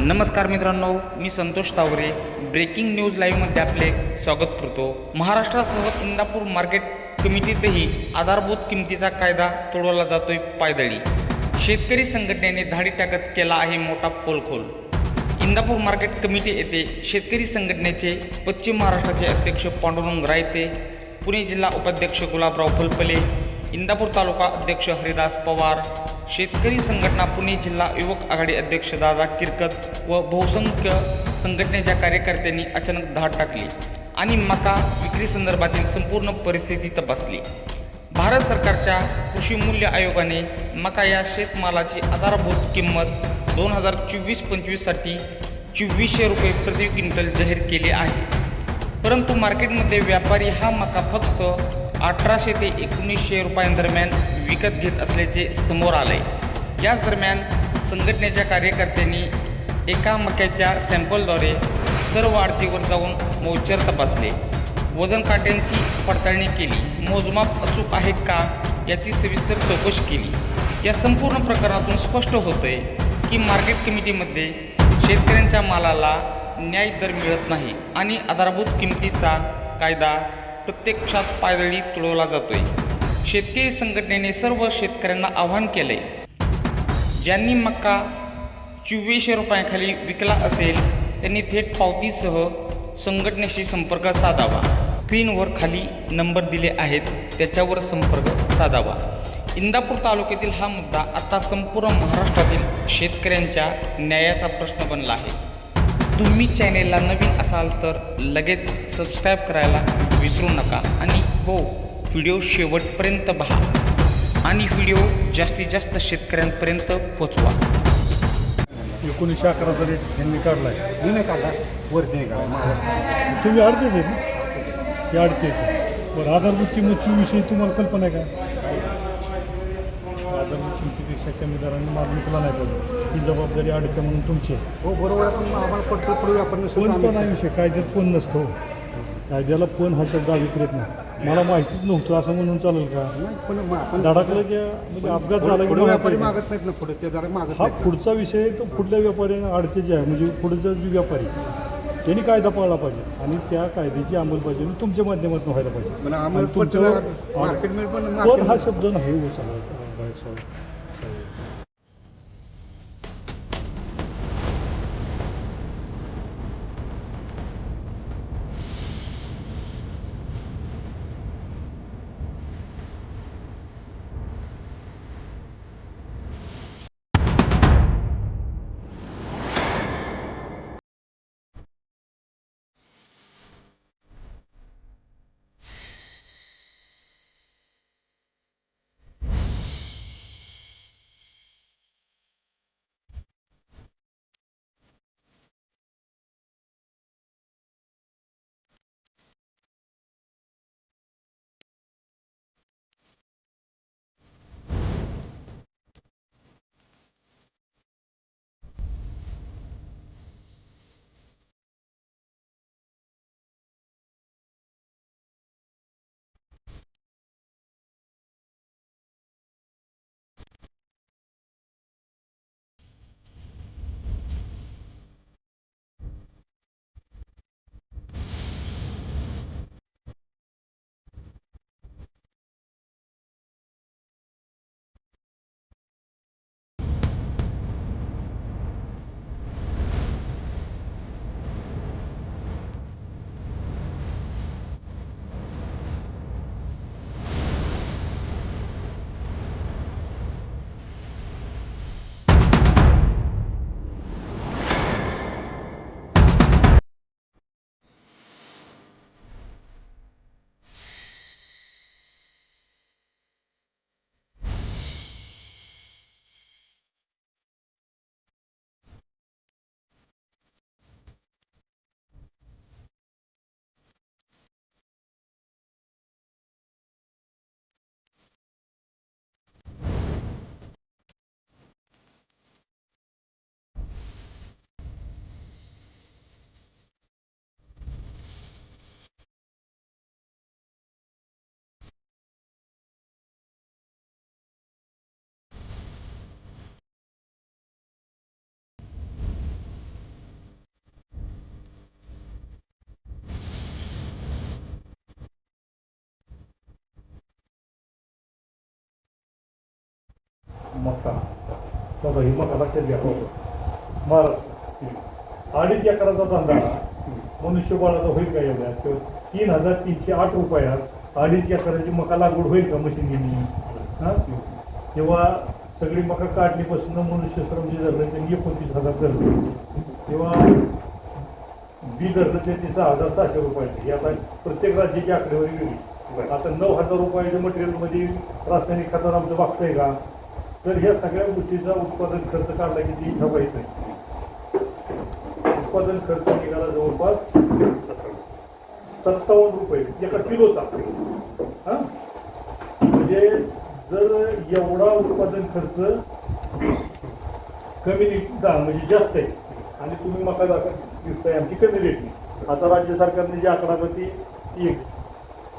नमस्कार मित्रांनो मी संतोष तावरे. ब्रेकिंग न्यूज लाईव्हमध्ये आपले स्वागत करतो. महाराष्ट्रासह इंदापूर मार्केट कमिटीतही आधारभूत किमतीचा कायदा तोडवला जातोय पायदळी. शेतकरी संघटनेने धाडी टाकत केला आहे मोठा पोलखोल. इंदापूर मार्केट कमिटी येथे शेतकरी संघटनेचे पश्चिम महाराष्ट्राचे अध्यक्ष पांडुरंग रायते पुणे जिल्हा उपाध्यक्ष गुलाबराव फलपले इंदापूर तालुका अध्यक्ष हरिदास पवार शेतकरी संघटना पुणे जिल्हा युवक आघाडी अध्यक्ष दादा किरकत व बहुसंख्य संघटनेच्या कार्यकर्त्यांनी अचानक धाड टाकली आणि मका विक्री संदर्भातील संपूर्ण परिस्थिती तपासली. भारत सरकारच्या कृषी मूल्य आयोगाने मका या शेतमालाची आधारभूत किंमत दोन हजार चोवीस पंचवीससाठी चोवीसशे रुपये प्रति क्विंटल जाहीर केले आहे. परंतु मार्केटमध्ये व्यापारी हा मका फक्त अठराशे ते एकोणीसशे रुपयांदरम्यान विकत घेत असल्याचे समोर आले. याच दरम्यान संघटनेच्या कार्यकर्त्यांनी एका मक्याच्या सॅम्पलद्वारे सर्व आरतीवर जाऊन मौचर तपासले. वजन काट्यांची पडताळणी केली. मोजमाप अचूक आहे का याची सविस्तर चौकशी केली. या संपूर्ण प्रकरणातून स्पष्ट होतंय की मार्केट कमिटीमध्ये शेतकऱ्यांच्या मालाला न्याय दर मिळत नाही आणि आधारभूत किमतीचा कायदा प्रत्यक्षात पायदळी तुडवला जातोय. शेतकरी संघटनेने सर्व शेतकऱ्यांना आवाहन केलंय. ज्यांनी मक्का चोवीसशे रुपयाखाली विकला असेल त्यांनी थेट पावतीसह संघटनेशी संपर्क साधावा. स्क्रीनवर खाली नंबर दिले आहेत त्याच्यावर संपर्क साधावा. इंदापूर तालुक्यातील हा मुद्दा आता संपूर्ण महाराष्ट्रातील शेतकऱ्यांच्या न्यायाचा प्रश्न बनला आहे. तुम्ही चॅनेलला नवीन असाल तर लगेच सबस्क्राईब करायला विसरू नका. आणि हो व्हिडिओ शेवटपर्यंत पहा. आणि व्हिडिओ जास्तीत जास्त शेतकऱ्यांपर्यंत पोचवा. एकोणीसशे अकराचा रेट यांनी काढला आहे मी नाही काढला. वरती नाही काढला. तुम्ही अडतेच आहे ना? ते अडते बरं आधारभूत किंमत चोवीसशे तुम्हाला कल्पना आहे का? आधारभूत किमतीपेक्षा कमी दराने माल विकला नाही पाहिजे. ही जबाबदारी अडते म्हणून तुमची आहे. हो बरोबर आहे पण आम्हाला पडतो पुढे व्यापार तर आम्ही- नाही विषय? कायद्यात पण नसतो कायद्याला पण हा शब्द अभिप्रेत नाही मला माहितीच नव्हतं असं म्हणून चालेल का नाही, पण मग आपण धडाकलं की म्हणजे अपघात झाला की पुढे व्यापारी. मागत नाहीत ना पुढे ते जरा मागत हा नाहीत पुढचा विषय तो पुढल्या व्यापाऱ्याने अडते जे आहे म्हणजे पुढचा जे व्यापारी त्यांनी कायदा पाळला पाहिजे आणि त्या कायद्याची अंमलबजावणी तुमच्या माध्यमातून व्हायला पाहिजे मला आणि आम्हाला तुमचं- पडतं मार्केटमध्ये पण पण मार्केट हा शब्द नाही हो सगळं बाहेर सगळं. मक्का. बघा ही मका लक्षात घ्या. महाराष्ट्र अडीच एकराचा धंदा. मनुष्यबळाचा होईल का एवढ्या किंवा तीन हजार तीनशे आठ रुपयात अडीच एकराची मका लागवड होईल का मशिनीने? हा? तेव्हा सगळी मका काढणीपासून मनुष्यश्रम जे धरलं त्यांनी एकोणतीस हजार धरले. तेव्हा बी धरलं ते ते सहा हजार सहाशे रुपयाचे आता प्रत्येक राज्याची आकडेवारी वेगळी. आता नऊ हजार रुपयाच्या मटेरियलमध्ये रासायनिक खतानं आमचं बघतंय का? तर ह्या सगळ्या गोष्टीचा उत्पादन खर्च काढला किती इथं माहीत नाही. उत्पादन खर्च निघाला जवळपास सत्तावन्न रुपये एका किलोचा. हा? म्हणजे जर एवढा उत्पादन खर्च कमी निघता म्हणजे जास्त आहे आणि तुम्ही मका दाखल विकताय आमची कमी रेटनी आता राज्य सरकारने जी आकडापती ती एक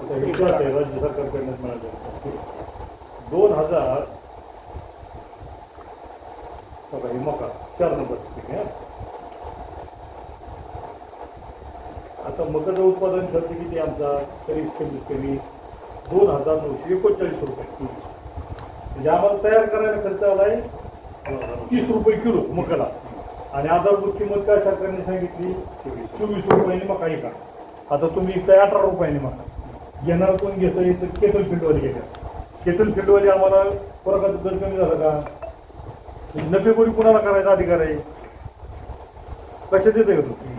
आता आहे राज्य सरकारकडनं मिळालं दोन हजार बघा हे मका चार नंबर पीक आहे आता मकाचं उत्पादन खर्च किती आमचा तरी कमीत कमी दोन हजार नऊशे एकोणचाळीस रुपये म्हणजे आम्हाला तयार करायला खर्च आलाय तीस रुपये किलो मकाला आणि आधारभूत किंमत काय सरकारने सांगितली चोवीस रुपयाने मका एका आता तुम्ही इथं अठरा रुपयाने मका घेणार कोण घेतं इथं केटल फील्डवाले घेतात केटल फील्डवाले आम्हाला फरकाचं दर कमी झालं का नफे कोणी कुणाला करायचा अधिकार आहे? लक्षात येते तुम्ही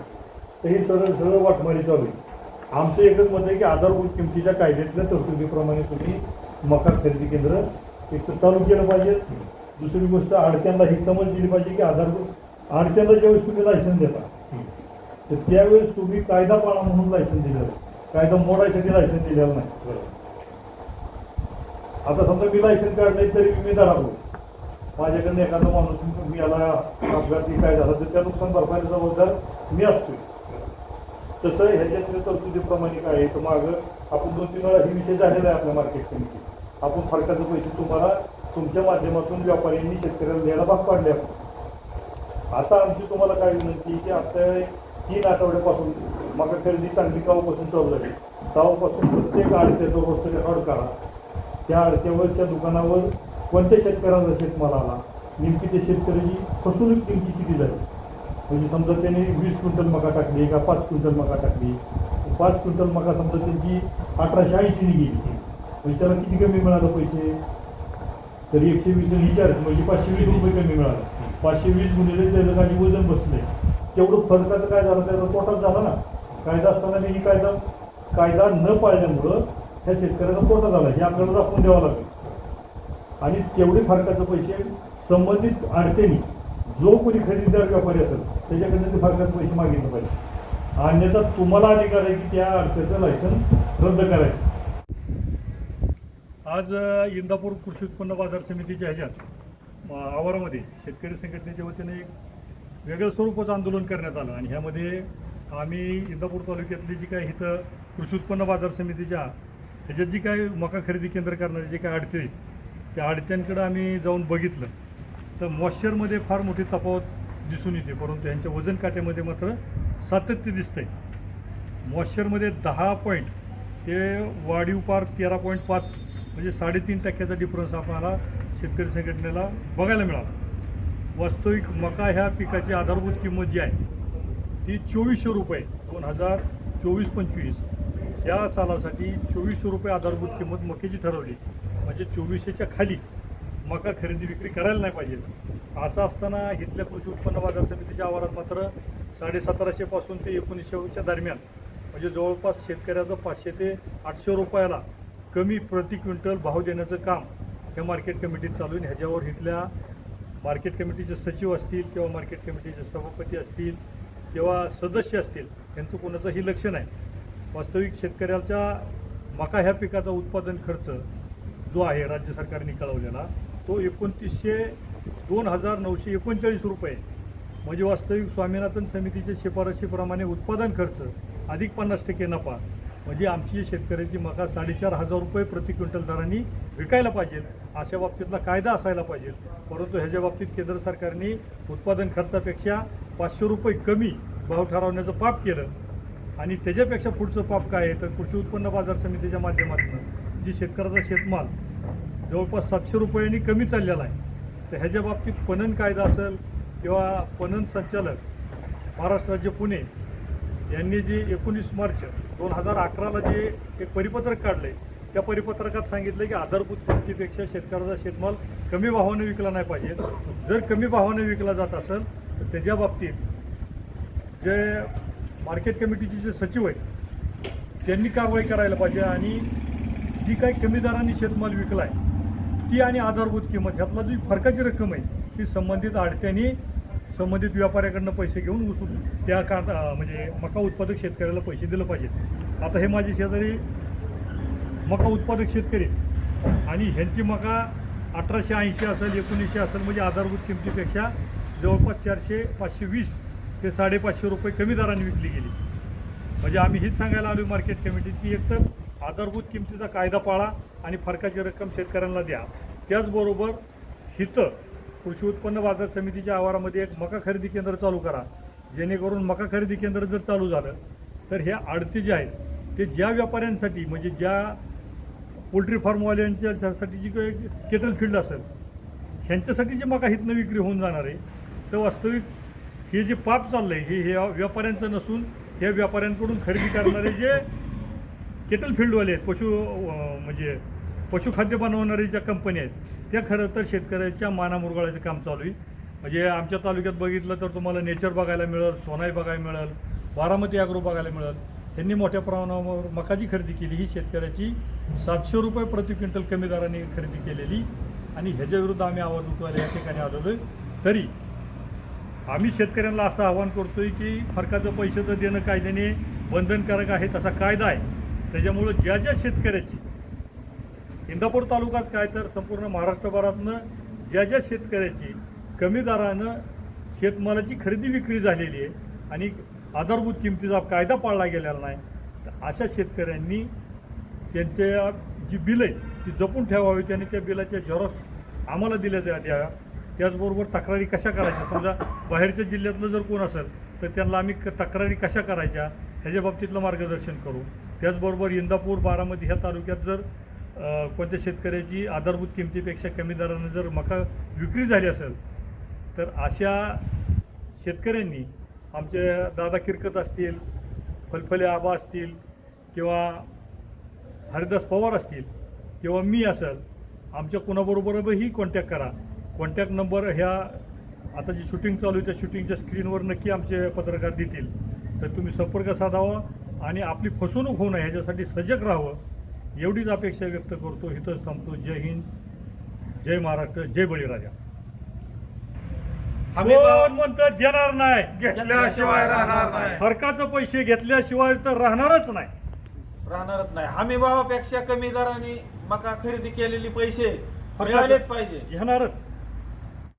तर ही सरळ सरळ वाटमारी चालू आहे. आमचं एकच मत आहे की आधारभूत किमतीच्या कायद्यातल्या तरतुदीप्रमाणे तुम्ही मका खरेदी केंद्र एक तर चालू केलं पाहिजे. दुसरी गोष्ट आडत्यांना ही समज दिली पाहिजे की आधारभूत आडत्यांना ज्यावेळेस तुम्ही लायसन्स देता तर त्यावेळेस तुम्ही कायदा पाळा म्हणून लायसन्स दिलेलं कायदा मोडायसाठी लायसन्स दिलेलं नाही. आता समजा मी लायसन्स काढलंय तरी मी धरावं माझ्याकडनं एखादा माणूस मी याला अपघाती काय झाला तर त्या नुकसान भरपाईला जबाबदार मी असतोय. तसं ह्याच्यातल्या तरतुदीप्रमाणे काय आहे तर मागं आपण दोन तीन वेळा हे विषय झालेला आहे आपल्या मार्केट कमिटी आपण फरकाचे पैसे तुम्हाला तुमच्या माध्यमातून व्यापाऱ्यांनी शेतकऱ्याला द्यायला भाग पाडले आपण. आता आमची तुम्हाला काय विनंती की आता तीन आठवड्यापासून मग खरेदी चांगली कावापासून चालू झाली. कावापासून प्रत्येक आडत्याचं रोजचं रेकॉर्ड करा त्या अडत्यावर त्या दुकानावर कोणत्या शेतकऱ्याचा शेतमाल आला? नेमकी त्या शेतकऱ्याची फसवणूक नेमकी किती झाली? म्हणजे समजा त्याने वीस क्विंटल मका टाकली का पाच क्विंटल मका टाकली. पाच क्विंटल मका समजा त्यांची अठराशे ऐंशीने गेली. म्हणजे त्याला किती कमी मिळालं पैसे? तर एकशे वीस आणि म्हणजे पाचशे वीस रुपये कमी मिळालं. पाचशे वीस गुणिले त्याचं काही वजन बसले तेवढं फरकाचं काय झालं? त्याचा तोटाच झाला ना. कायदा असताना मी ही कायदा कायदा न पाळल्यामुळं ह्या शेतकऱ्याचा तोटा झाला. हे आपल्याला दाखवून द्यावं लागेल. आणि तेवढे फरकाचे पैसे संबंधित अडचणी जो कोणी खरेदीदार व्यापारी असेल त्याच्याकडनं ते फरकाचे पैसे मागितले पाहिजे. अन्यथा तुम्हाला अधिकार आहे की त्या अडचणीचं लायसन रद्द करायचं. आज इंदापूर कृषी उत्पन्न बाजार समितीच्या ह्याच्यात आवारामध्ये शेतकरी संघटनेच्या वतीने एक वेगळ्या स्वरूपाचं आंदोलन करण्यात आलं. आणि ह्यामध्ये आम्ही इंदापूर तालुक्यातली जी काय इथं कृषी उत्पन्न बाजार समितीच्या ह्याच्यात जी काय मका खरेदी केंद्र करणारे जे काय अडते त्या अडत्यांकडं आम्ही जाऊन बघितलं. तर मॉइश्चरमध्ये फार मोठी तफावत दिसून येते परंतु यांच्या वजन काट्यामध्ये मात्र सातत्य दिसतं आहे मॉइश्चरमध्ये दहा पॉईंट ते वाढीव पार तेरा पॉईंट पाच म्हणजे साडेतीन टक्क्याचा डिफरन्स आपल्याला शेतकरी संघटनेला बघायला मिळाला. वास्तविक मका ह्या पिकाची आधारभूत किंमत जी आहे ती चोवीसशे रुपये दोन हजार चोवीस पंचवीस. या सालासाठी चोवीसशे रुपये आधारभूत किंमत मक्याची ठरवली. म्हणजे चोवीसशेच्या खाली मका खरेदी विक्री करायला नाही पाहिजे. असं असताना इथल्या कृषी उत्पन्न बाजार समितीच्या आवारात मात्र साडेसतराशेपासून ते एकोणीसशेच्या दरम्यान म्हणजे जवळपास शेतकऱ्याचं पाचशे ते आठशे रुपयाला कमी प्रति क्विंटल भाव देण्याचं काम हे मार्केट कमिटीत चालू आहे. ह्याच्यावर इथल्या मार्केट कमिटीचे सचिव असतील किंवा मार्केट कमिटीचे सभापती असतील किंवा सदस्य असतील यांचं कोणाचंही लक्ष नाही. वास्तविक शेतकऱ्याच्या मका ह्या पिकाचा उत्पादन खर्च जो आहे राज्य सरकारने कळवलेला तो एकोणतीसशे दोन हजार नऊशे एकोणचाळीस रुपये म्हणजे वास्तविक स्वामीनाथन समितीच्या शिफारशीप्रमाणे उत्पादन खर्च अधिक पन्नास टक्के नफा म्हणजे आमची शेतकऱ्याची मका साडेचार हजार रुपये प्रति क्विंटल दरांनी विकायला पाहिजे अशा बाबतीतला कायदा असायला पाहिजे. परंतु ह्याच्या बाबतीत केंद्र सरकारने उत्पादन खर्चापेक्षा पाचशे रुपये कमी भाव ठरवण्याचं पाप केलं. आणि त्याच्यापेक्षा पुढचं पाप काय आहे? तर कृषी उत्पन्न बाजार समितीच्या माध्यमातून. जी शेतकऱ्याचा शेतमाल जवळपास सातशे रुपयांनी कमी चाललेला आहे तर ह्याच्या बाबतीत पणन कायदा असेल किंवा पणन संचालक महाराष्ट्र राज्य पुणे यांनी जे एकोणीस मार्च दोन हजार अकराला जे एक परिपत्रक काढलंय त्या परिपत्रकात सांगितलं की आधारभूत किमतीपेक्षा शेतकऱ्याचा शेतमाल कमी भावाने विकला नाही पाहिजे. जर कमी भावाने विकला जात असेल तर त्याच्या बाबतीत जे मार्केट कमिटीचे जे सचिव आहेत त्यांनी कारवाई करायला पाहिजे आणि जी काही कमी दराने शेतमाल विकलाय ती आणि आधारभूत किंमत ह्यातला जी फरकाची रक्कम आहे ती संबंधित आडत्यांनी संबंधित व्यापाऱ्याकडनं पैसे घेऊन उसून त्या का म्हणजे मका उत्पादक शेतकऱ्याला पैसे दिलं पाहिजेत. आता हे माझे शेजारी मका उत्पादक शेतकरी आणि ह्यांची मका अठराशे ऐंशी असेल एकोणीसशे असेल म्हणजे आधारभूत किमतीपेक्षा जवळपास चारशे पाचशे वीस ते साडेपाचशे रुपये कमी दराने विकली गेली. म्हणजे आम्ही हेच सांगायला आलो मार्केट कमिटीत की एकतर आधारभूत किमतीचा कायदा पाळा आणि फरकाची रक्कम शेतकऱ्यांना द्या. त्याचबरोबर हिथं कृषी उत्पन्न बाजार समितीच्या आवारामध्ये एक मका खरेदी केंद्र चालू करा. जेणेकरून मका खरेदी केंद्र जर चालू झालं तर हे आडते जे आहेत ते ज्या व्यापाऱ्यांसाठी म्हणजे ज्या पोल्ट्री फार्मवाल्यांच्यासाठी जी काही केटल फील्ड असेल ह्यांच्यासाठी जे मका हितनं विक्री होऊन जाणार आहे तर वास्तविक हे जे पाप चाललंय हे हे व्यापाऱ्यांचं नसून या व्यापाऱ्यांकडून खरेदी करणारे जे केटल फील्डवाले आहेत पशु म्हणजे पशुखाद्य बनवणाऱ्या ज्या कंपन्या आहेत त्या खरं तर शेतकऱ्याच्या मानामुरगाळाचं काम चालू आहे. म्हणजे आमच्या तालुक्यात बघितलं तर तुम्हाला नेचर बघायला मिळेल सोनाई बघायला मिळेल बारामती अॅग्रो बघायला मिळेल. त्यांनी मोठ्या प्रमाणावर मकाची खरेदी केली. ही शेतकऱ्याची सातशे रुपये प्रति क्विंटल कमी दराने खरेदी केलेली. आणि ह्याच्या विरुद्ध आम्ही आवाज उठवायला या ठिकाणी आलेलो आहे तरी आम्ही शेतकऱ्यांना असं आवाहन करतोय की फरकाचं पैसे तर देणं कायद्याने बंधनकारक आहे तसा कायदा आहे. त्याच्यामुळं ज्या ज्या शेतकऱ्याची इंदापूर तालुकाच काय तर संपूर्ण महाराष्ट्रभरातनं ज्या ज्या शेतकऱ्याची कमी दरानं शेतमालाची खरेदी विक्री झालेली आहे आणि आधारभूत किमतीचा कायदा पाळला गेलेला नाही तर अशा शेतकऱ्यांनी त्यांच्या जी बिल आहे ती जपून ठेवावी त्यांनी त्या बिलाच्या झेरॉक्स आम्हाला दिल्या द्या. द्याव्या त्याचबरोबर तक्रारी कशा करायच्या? समजा बाहेरच्या जिल्ह्यातलं जर कोण असेल तर त्यांना आम्ही क- तक्रारी कशा करायच्या? ह्याच्या बाबतीतलं मार्गदर्शन करू. त्याचबरोबर इंदापूर बारामती ह्या तालुक्यात जर कोणत्या शेतकऱ्याची आधारभूत किमतीपेक्षा कमी दरानं जर मका विक्री झाली असेल तर अशा शेतकऱ्यांनी आमचे दादा किरकत असतील फलफले आबा असतील किंवा हरिदास पवार असतील किंवा मी असेल आमच्या कोणाबरोबरही कॉन्टॅक्ट करा. कॉन्टॅक्ट नंबर ह्या आता जी शूटिंग चालू आहे त्या शूटिंगच्या स्क्रीनवर नक्की आमचे पत्रकार देतील. तर तुम्ही संपर्क साधावा. आणि आपली फसवणूक होऊ नये ह्याच्यासाठी सजग राहावं एवढीच अपेक्षा व्यक्त करतो. इथंच थांबतो. जय हिंद जय महाराष्ट्र जय बळीराजा. कोण म्हणतं देणार नाही? घेतल्याशिवाय राहणार नाही. फरकाचं पैसे घेतल्याशिवाय तर राहणारच नाही. राहणारच नाही. हमी भावापेक्षा कमी दराने मका खरेदी केलेली पैसे मिळालेच पाहिजे. घेणारच.